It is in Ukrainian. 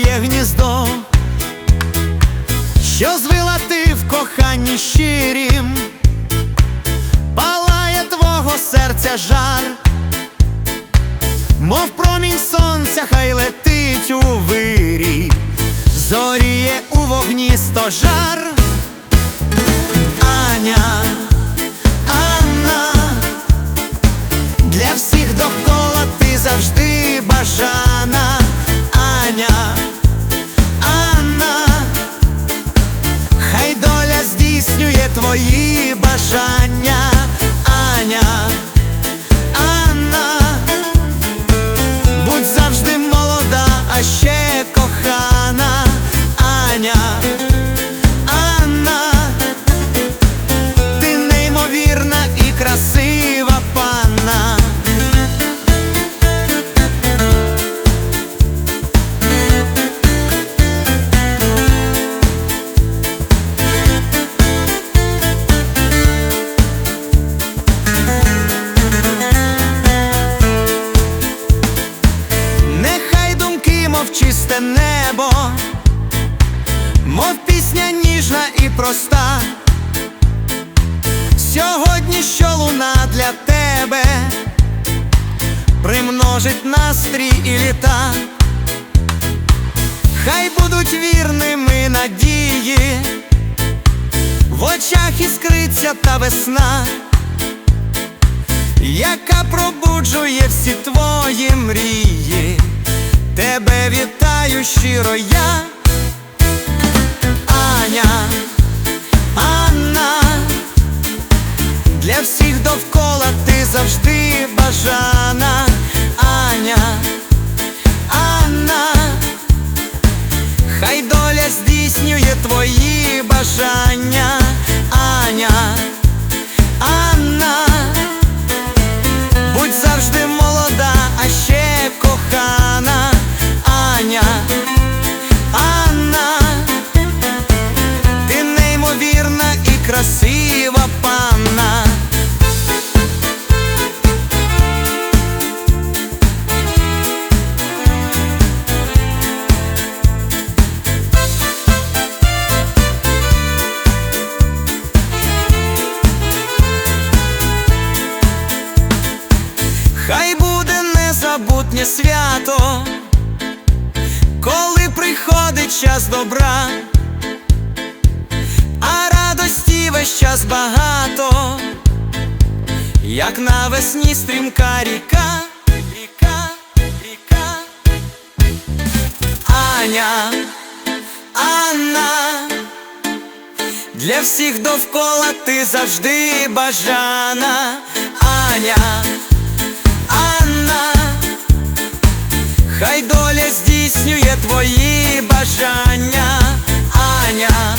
своє гніздо, що звила ти в коханні щирім, палає твого серця жар, мов промінь сонця, хай летить у вирій, зоріє у вогні стожар. Аня, Анна, для всіх довкола ти завжди бажана, твої бажання, Аня, небо, мов пісня ніжна і проста. Сьогодні що луна для тебе примножить настрій і літа, хай будуть вірними надії, в очах іскриться та весна, яка пробуджує всі твої мрії, тебе вітаю щиро я, Аня, Анна. Для всіх довкола ти завжди бажана, Аня, Анна, хай доля здійснює твої бажання, незабутнє свято, коли приходить час добра, а радості весь час багато, як навесні стрімка ріка, ріка, ріка, Аня, Анна, для всіх довкола ти завжди бажана, Аня. хай доля здійснює твої бажання, Аня.